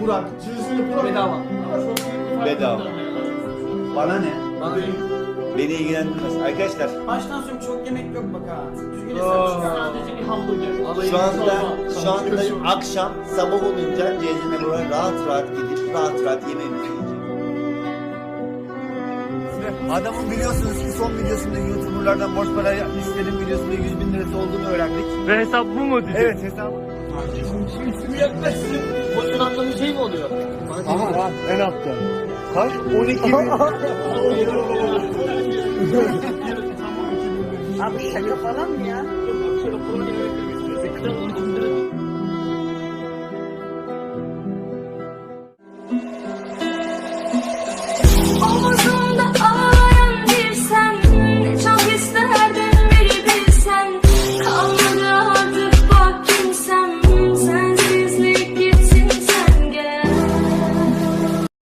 Burak. CZN Burak. Bedava. Bedava. Bana ne? Bana değil. Beni ilgilendirmez. Arkadaşlar Baştan sonra çok yemek yok bak ha. Düzgün Aa. hesap çıkar. Sadece bir hamburger. Alayım. şu anda şu anda akşam sabah olunca CZN Burak'a rahat rahat gidip rahat rahat yemeğimizi yiyeceğiz. Adamın biliyorsunuz ki son videosunda YouTuber'lardan borç para istedim videosunda 100 bin lirası olduğunu öğrendik. Ve hesap bu mu dedi? Evet hesabı. İsmi yaklaşsın. Aha en altta. Kaç? 12 bin. Abi şaka falan mı ya?